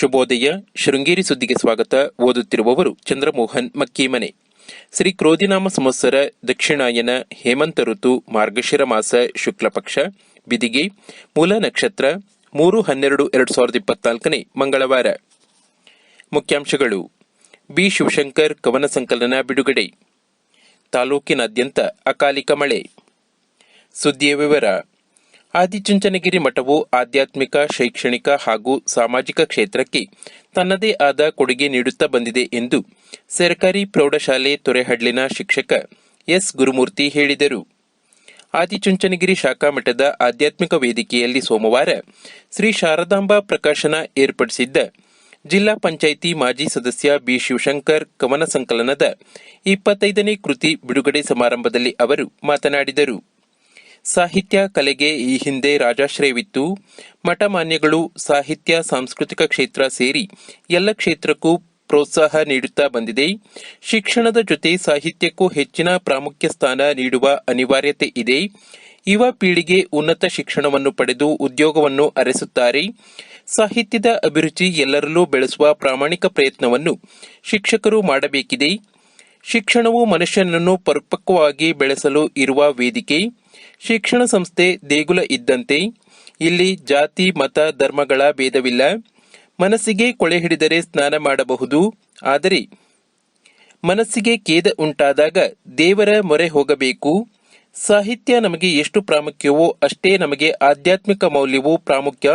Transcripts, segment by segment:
ಶುಭೋದಯ. ಶೃಂಗೇರಿ ಸುದ್ದಿಗೆ ಸ್ವಾಗತ. ಓದುತ್ತಿರುವವರು ಚಂದ್ರಮೋಹನ್ ಮಕ್ಕೀಮನೆ. ಶ್ರೀ ಕ್ರೋಧಿನಾಮ ಸಂವತ್ಸರ ದಕ್ಷಿಣಾಯನ ಹೇಮಂತ ಋತು, ಮಾರ್ಗಶಿರ ಮಾಸ, ಶುಕ್ಲಪಕ್ಷ, ಬಿದಿಗೆ, ಮೂಲ ನಕ್ಷತ್ರ, ಮೂರು ಹನ್ನೆರಡು ಎರಡು ಸಾವಿರದ ಇಪ್ಪತ್ನಾಲ್ಕನೇ ಮಂಗಳವಾರ. ಮುಖ್ಯಾಂಶಗಳು. ಬಿ. ಶಿವಶಂಕರ್, ಕವನ ಸಂಕಲನ ಬಿಡುಗಡೆ. ತಾಲೂಕಿನಾದ್ಯಂತ ಅಕಾಲಿಕ ಮಳೆ. ಸುದ್ದಿಯ ವಿವರ. ಆದಿಚುಂಚನಗಿರಿ ಮಠವು ಆಧ್ಯಾತ್ಮಿಕ, ಶೈಕ್ಷಣಿಕ ಹಾಗೂ ಸಾಮಾಜಿಕ ಕ್ಷೇತ್ರಕ್ಕೆ ತನ್ನದೇ ಆದ ಕೊಡುಗೆ ನೀಡುತ್ತಾ ಬಂದಿದೆ ಎಂದು ಸರ್ಕಾರಿ ಪ್ರೌಢಶಾಲೆ ತೊರೆಹಡ್ಲಿನ ಶಿಕ್ಷಕ ಎಸ್. ಗುರುಮೂರ್ತಿ ಹೇಳಿದರು. ಆದಿಚುಂಚನಗಿರಿ ಶಾಖಾ ಮಠದ ಆಧ್ಯಾತ್ಮಿಕ ವೇದಿಕೆಯಲ್ಲಿ ಸೋಮವಾರ ಶ್ರೀ ಶಾರದಾಂಬಾ ಪ್ರಕಾಶನ ಏರ್ಪಡಿಸಿದ್ದ ಜಿಲ್ಲಾ ಪಂಚಾಯಿತಿ ಮಾಜಿ ಸದಸ್ಯ ಬಿ. ಶಿವಶಂಕರ್ ಕವನ ಸಂಕಲನದ ಇಪ್ಪತ್ತೈದನೇ ಕೃತಿ ಬಿಡುಗಡೆ ಸಮಾರಂಭದಲ್ಲಿ ಅವರು ಮಾತನಾಡಿದರು. ಸಾಹಿತ್ಯ ಕಲೆಗೆ ಈ ಹಿಂದೆ ರಾಜಾಶ್ರಯವಿತ್ತು. ಮಠಮಾನ್ಯಗಳು ಸಾಹಿತ್ಯ, ಸಾಂಸ್ಕೃತಿಕ ಕ್ಷೇತ್ರ ಸೇರಿ ಎಲ್ಲ ಕ್ಷೇತ್ರಕ್ಕೂ ಪ್ರೋತ್ಸಾಹ ನೀಡುತ್ತಾ ಬಂದಿದೆ. ಶಿಕ್ಷಣದ ಜೊತೆ ಸಾಹಿತ್ಯಕ್ಕೂ ಹೆಚ್ಚಿನ ಪ್ರಾಮುಖ್ಯ ಸ್ಥಾನ ನೀಡುವ ಅನಿವಾರ್ಯತೆ ಇದೆ. ಯುವ ಪೀಳಿಗೆ ಉನ್ನತ ಶಿಕ್ಷಣವನ್ನು ಪಡೆದು ಉದ್ಯೋಗವನ್ನು ಅರಸುತ್ತಾರೆ. ಸಾಹಿತ್ಯದ ಅಭಿರುಚಿ ಎಲ್ಲರಲ್ಲೂ ಬೆಳೆಸುವ ಪ್ರಾಮಾಣಿಕ ಪ್ರಯತ್ನವನ್ನು ಶಿಕ್ಷಕರು ಮಾಡಬೇಕಿದೆ. ಶಿಕ್ಷಣವು ಮನುಷ್ಯನನ್ನು ಪರಿಪಕ್ವವಾಗಿ ಬೆಳೆಸಲು ಇರುವ ವೇದಿಕೆ. ಶಿಕ್ಷಣ ಸಂಸ್ಥೆ ದೇಗುಲ ಇದ್ದಂತೆ ಇಲ್ಲಿ ಜಾತಿ, ಮತ, ಧರ್ಮಗಳ ಭೇದವಿಲ್ಲ. ಮನಸ್ಸಿಗೆ ಕೊಳೆ ಹಿಡಿದರೆ ಸ್ನಾನ ಮಾಡಬಹುದು. ಆದರೆ ಮನಸ್ಸಿಗೆ ಖೇದ ಉಂಟಾದಾಗ ದೇವರ ಮೊರೆ ಹೋಗಬೇಕು. ಸಾಹಿತ್ಯ ನಮಗೆ ಎಷ್ಟು ಪ್ರಾಮುಖ್ಯವೋ ಅಷ್ಟೇ ನಮಗೆ ಆಧ್ಯಾತ್ಮಿಕ ಮೌಲ್ಯವೂ ಪ್ರಾಮುಖ್ಯ.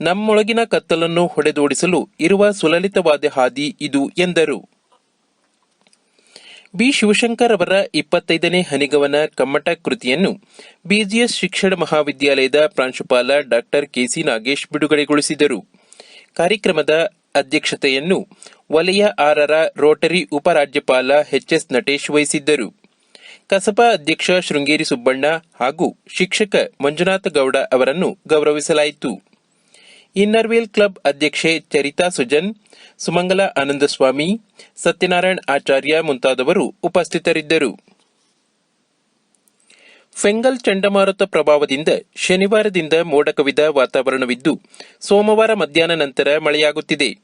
ನಮ್ಮೊಳಗಿನ ಕತ್ತಲನ್ನು ಹೊಡೆದೋಡಿಸಲು ಇರುವ ಸುಲಲಿತವಾದ ಹಾದಿ ಇದು ಎಂದರು. ಬಿ. ಶಿವಶಂಕರ್ ಅವರ ಇಪ್ಪತ್ತೈದನೇ ಹನಿಗವನ ಕಮ್ಮಟ ಕೃತಿಯನ್ನು ಬಿಜಿಎಸ್ ಶಿಕ್ಷಣ ಮಹಾವಿದ್ಯಾಲಯದ ಪ್ರಾಂಶುಪಾಲ ಡಾಕ್ಟರ್ ಕೆಸಿ ನಾಗೇಶ್ ಬಿಡುಗಡೆಗೊಳಿಸಿದರು. ಕಾರ್ಯಕ್ರಮದ ಅಧ್ಯಕ್ಷತೆಯನ್ನು ವಲಯ ಆರರ ರೋಟರಿ ಉಪರಾಜ್ಯಪಾಲ ಎಚ್ಎಸ್ ನಟೇಶ್ ವಹಿಸಿದ್ದರು. ಕಸಬಾ ಅಧ್ಯಕ್ಷ ಶೃಂಗೇರಿ ಸುಬ್ಬಣ್ಣ ಹಾಗೂ ಶಿಕ್ಷಕ ಮಂಜುನಾಥ ಗೌಡ ಅವರನ್ನು ಗೌರವಿಸಲಾಯಿತು. ಇನ್ನರ್ವೇಲ್ ಕ್ಲಬ್ ಅಧ್ಯಕ್ಷೆ ಚರಿತಾ ಸುಜನ್, ಸುಮಂಗಲ ಆನಂದಸ್ವಾಮಿ, ಸತ್ಯನಾರಾಯಣ್ ಆಚಾರ್ಯ ಮುಂತಾದವರು ಉಪಸ್ಥಿತರಿದ್ದರು. ಫೆಂಗಲ್ ಚಂಡಮಾರುತ ಪ್ರಭಾವದಿಂದ ಶನಿವಾರದಿಂದ ಮೋಡ ಕವಿದ ವಾತಾವರಣವಿದ್ದು, ಸೋಮವಾರ ಮಧ್ಯಾಹ್ನ ನಂತರ ಮಳೆಯಾಗುತ್ತಿದೆ.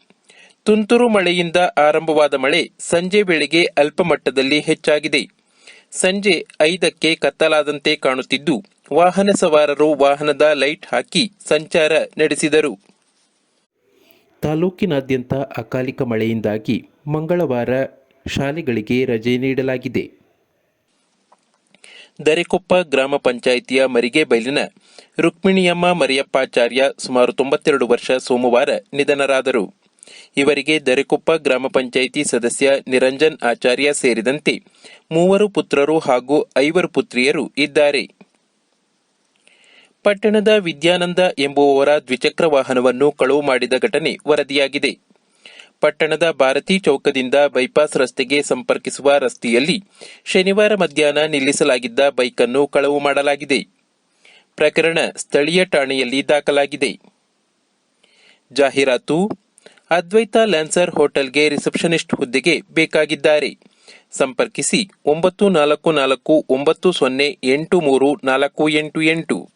ತುಂತುರು ಮಳೆಯಿಂದ ಆರಂಭವಾದ ಮಳೆ ಸಂಜೆ ವೇಳೆಗೆ ಅಲ್ಪಮಟ್ಟದಲ್ಲಿ ಹೆಚ್ಚಾಗಿದೆ. ಸಂಜೆ ಐದಕ್ಕೆ ಕತ್ತಲಾದಂತೆ ಕಾಣುತ್ತಿದ್ದು ವಾಹನ ಸವಾರರು ವಾಹನದ ಲೈಟ್ ಹಾಕಿ ಸಂಚಾರ ನಡೆಸಿದರು. ತಾಲೂಕಿನಾದ್ಯಂತ ಅಕಾಲಿಕ ಮಳೆಯಿಂದಾಗಿ ಮಂಗಳವಾರ ಶಾಲೆಗಳಿಗೆ ರಜೆ ನೀಡಲಾಗಿದೆ. ದರೆಕೊಪ್ಪ ಗ್ರಾಮ ಪಂಚಾಯಿತಿಯ ಮರಿಗೆ ಬೈಲಿನ ರುಕ್ಮಿಣಿಯಮ್ಮ ಮರಿಯಪ್ಪಾಚಾರ್ಯ ಸುಮಾರು ತೊಂಬತ್ತೆರಡು ವರ್ಷ ಸೋಮವಾರ ನಿಧನರಾದರು. ಇವರಿಗೆ ದರೆಕೊಪ್ಪ ಗ್ರಾಮ ಪಂಚಾಯಿತಿ ಸದಸ್ಯ ನಿರಂಜನ್ ಆಚಾರ್ಯ ಸೇರಿದಂತೆ ಮೂವರು ಪುತ್ರರು ಹಾಗೂ ಐವರು ಪುತ್ರಿಯರು ಇದ್ದಾರೆ. ಪಟ್ಟಣದ ವಿದ್ಯಾನಂದ ಎಂಬುವವರ ದ್ವಿಚಕ್ರ ವಾಹನವನ್ನು ಕಳುವು ಮಾಡಿದ ಘಟನೆ ವರದಿಯಾಗಿದೆ. ಪಟ್ಟಣದ ಭಾರತಿ ಚೌಕದಿಂದ ಬೈಪಾಸ್ ರಸ್ತೆಗೆ ಸಂಪರ್ಕಿಸುವ ರಸ್ತೆಯಲ್ಲಿ ಶನಿವಾರ ಮಧ್ಯಾಹ್ನ ನಿಲ್ಲಿಸಲಾಗಿದ್ದ ಬೈಕನ್ನು ಕಳವು ಮಾಡಲಾಗಿದೆ. ಪ್ರಕರಣ ಸ್ಥಳೀಯ ಠಾಣೆಯಲ್ಲಿ ದಾಖಲಾಗಿದೆ. ಜಾಹೀರಾತು, ಅದ್ವೈತ ಲ್ಯಾನ್ಸರ್ ಹೋಟೆಲ್ಗೆ ರಿಸೆಪ್ಷನಿಸ್ಟ್ ಹುದ್ದೆಗೆ ಬೇಕಾಗಿದ್ದಾರೆ. ಸಂಪರ್ಕಿಸಿ ಒಂಬತ್ತು ನಾಲ್ಕು ನಾಲ್ಕು ಒಂಬತ್ತು ಸೊನ್ನೆ ಎಂಟು ಮೂರು ನಾಲ್ಕು ಎಂಟು ಎಂಟು.